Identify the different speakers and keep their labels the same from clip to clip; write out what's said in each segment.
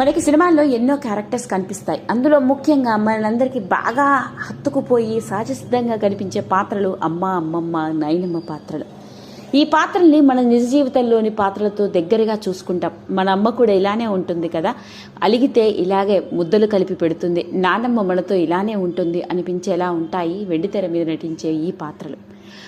Speaker 1: మనకి సినిమాల్లో ఎన్నో క్యారెక్టర్స్ కనిపిస్తాయి. అందులో ముఖ్యంగా మనందరికీ బాగా హత్తుకుపోయి సహజసిద్ధంగా కనిపించే పాత్రలు అమ్మ అమ్మమ్మ నైనమ్మ పాత్రలు. ఈ పాత్రల్ని మన నిజ జీవితంలోని పాత్రలతో దగ్గరగా చూసుకుంటాం. మన అమ్మ కూడా ఇలానే ఉంటుంది కదా? అలిగితే ఇలాగే ముద్దలు కలిపి పెడుతుంది. నానమ్మ మనతో ఇలానే ఉంటుంది అనిపించేలా ఉంటాయి వెండితెర మీద నటించే ఈ పాత్రలు.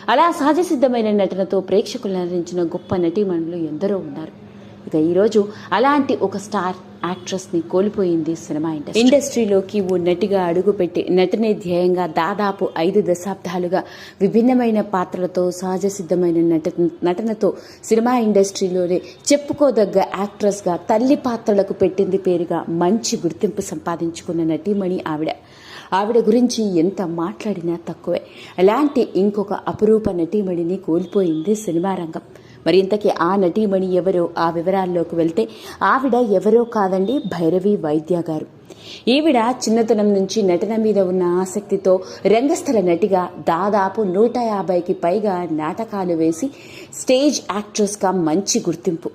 Speaker 1: అలా సహజసిద్ధమైన నటనతో ప్రేక్షకులు నటించిన గొప్ప నటీమణులు ఎందరో ఉన్నారు. ఇక ఈరోజు అలాంటి ఒక స్టార్ యాక్ట్రెస్ని కోల్పోయింది సినిమా ఇండస్ట్రీ. ఇండస్ట్రీలోకి ఓ నటిగా అడుగుపెట్టి నటనే ధ్యేయంగా దాదాపు ఐదు దశాబ్దాలుగా విభిన్నమైన పాత్రలతో సహజ సిద్ధమైన నట నటనతో సినిమా ఇండస్ట్రీలోనే చెప్పుకోదగ్గ యాక్ట్రెస్గా తల్లి పాత్రలకు పెట్టింది పేరుగా మంచి గుర్తింపు సంపాదించుకున్న నటీమణి ఆవిడ. ఆవిడ గురించి ఎంత మాట్లాడినా తక్కువే. అలాంటి ఇంకొక అపురూప నటీమణిని కోల్పోయింది సినిమా రంగం. మరి ఇంతకీ ఆ నటీమణి ఎవరో ఆ వివరాల్లోకి వెళ్తే ఆవిడ ఎవరో కాదండి భైరవి వైద్య గారు. ఈవిడ చిన్నతనం నుంచి నటన మీద ఉన్న ఆసక్తితో రంగస్థల నటిగా దాదాపు నూట యాభైకి పైగా నాటకాలు వేసి స్టేజ్ యాక్ట్రెస్గా మంచి గుర్తింపు.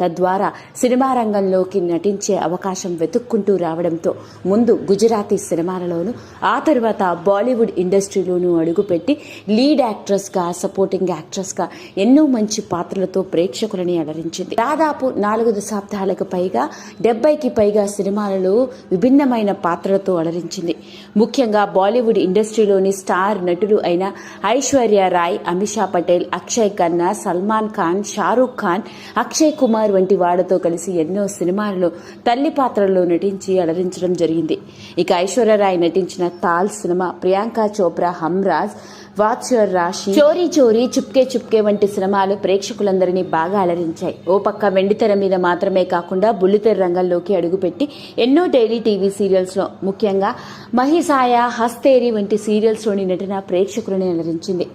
Speaker 1: తద్వారా సినిమా రంగంలోకి నటించే అవకాశం వెతుక్కుంటూ రావడంతో ముందు గుజరాతీ సినిమాలలోనూ ఆ తర్వాత బాలీవుడ్ ఇండస్ట్రీలోనూ అడుగుపెట్టి లీడ్ యాక్ట్రెస్గా సపోర్టింగ్ యాక్ట్రెస్గా ఎన్నో మంచి పాత్రలతో ప్రేక్షకులని అలరించింది. దాదాపు నాలుగు దశాబ్దాలకు పైగా డెబ్బైకి పైగా సినిమాలలో విభిన్నమైన పాత్రలతో అలరించింది. ముఖ్యంగా బాలీవుడ్ ఇండస్ట్రీలోని స్టార్ నటులు అయిన ఐశ్వర్య రాయ్ అమిషా పటేల్ అక్షయ్ ఖన్నా సల్మాన్ ఖాన్ షారూఖ్ ఖాన్ అక్షయ్ కుమార్ వంటి వాళ్ళతో కలిసి ఎన్నో సినిమాలలో తల్లి పాత్రల్లో నటించి అలరించడం జరిగింది. ఇక ఐశ్వర్యరాయ్ నటించిన తాల్ సినిమా ప్రియాంక చోప్రా హమ్రాజ్ వాత్సర్ రాశి చోరీ చోరీ చుప్కే చుప్కే వంటి సినిమాలు ప్రేక్షకులందరినీ బాగా అలరించాయి. ఓ పక్క వెండితెర మీద మాత్రమే కాకుండా బుల్లితెర రంగంలోకి అడుగుపెట్టి ఎన్నో డైలీ టీవీ సీరియల్స్లో ముఖ్యంగా మహిసాయ హస్తేరి వంటి సీరియల్స్లోని నటన ప్రేక్షకులని అలరించింది.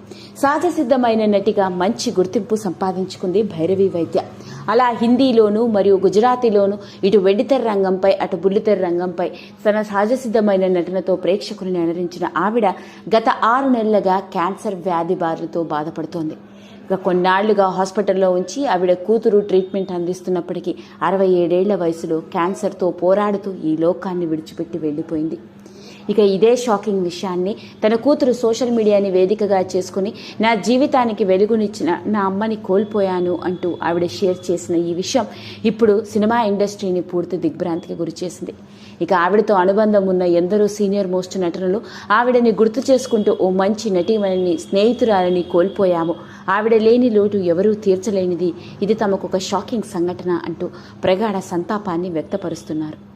Speaker 1: సహజసిద్ధమైన నటిగా మంచి గుర్తింపు సంపాదించుకుంది భైరవి వైద్య. అలా హిందీలోను మరియు గుజరాతీలోను ఇటు వెండితెర రంగంపై అటు బుల్లితెర రంగంపై తన సహజసిద్ధమైన నటనతో ప్రేక్షకులను అలరించిన ఆవిడ గత ఆరు నెలలుగా క్యాన్సర్ వ్యాధి బారినతో బాధపడుతోంది. ఇక కొన్నాళ్ళుగా హాస్పిటల్లో ఉంచి ఆవిడ కూతురు ట్రీట్మెంట్ అందిస్తున్నప్పటికీ అరవై ఏడేళ్ళ వయసులో క్యాన్సర్తో పోరాడుతూ ఈ లోకాన్ని విడిచిపెట్టి వెళ్ళిపోయింది. ఇక ఇదే షాకింగ్ విషయాన్ని తన కూతురు సోషల్ మీడియాని వేదికగా చేసుకుని నా జీవితానికి వెలుగునిచ్చిన నా అమ్మని కోల్పోయాను అంటూ ఆవిడ షేర్ చేసిన ఈ విషయం ఇప్పుడు సినిమా ఇండస్ట్రీని పూర్తి దిగ్భ్రాంతికి గురిచేసింది ఇక ఆవిడతో అనుబంధం ఉన్న ఎందరో సీనియర్ మోస్ట్ నటనలు ఆవిడని గుర్తు చేసుకుంటూ ఓ మంచి నటీమణిని స్నేహితురాలని కోల్పోయాము. ఆవిడ లేని లోటు ఎవరూ తీర్చలేనిది. ఇది తమకు ఒక షాకింగ్ సంఘటన అంటూ ప్రగాఢ సంతాపాన్ని వ్యక్తపరుస్తున్నారు.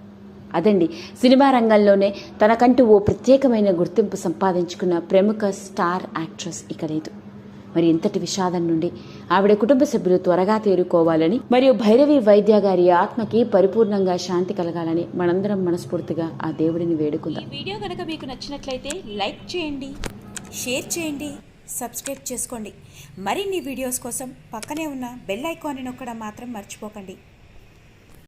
Speaker 1: అదండి. సినిమా రంగంలోనే తనకంటూ ఓ ప్రత్యేకమైన గుర్తింపు సంపాదించుకున్న ప్రముఖ స్టార్ యాక్ట్రెస్ ఇక లేదు మరి ఇంతటి విషాదం నుండి ఆవిడ కుటుంబ సభ్యులు త్వరగా తేరుకోవాలని మరియు భైరవి వైద్య గారి ఆత్మకి పరిపూర్ణంగా శాంతి కలగాలని మనందరం మనస్ఫూర్తిగా ఆ దేవుడిని వేడుకుందాం.
Speaker 2: ఈ వీడియో కనుక మీకు నచ్చినట్లయితే లైక్ చేయండి షేర్ చేయండి సబ్స్క్రైబ్ చేసుకోండి. మరిన్ని వీడియోస్ కోసం పక్కనే ఉన్న బెల్ ఐకాన్ని నొక్కడం మాత్రం మర్చిపోకండి.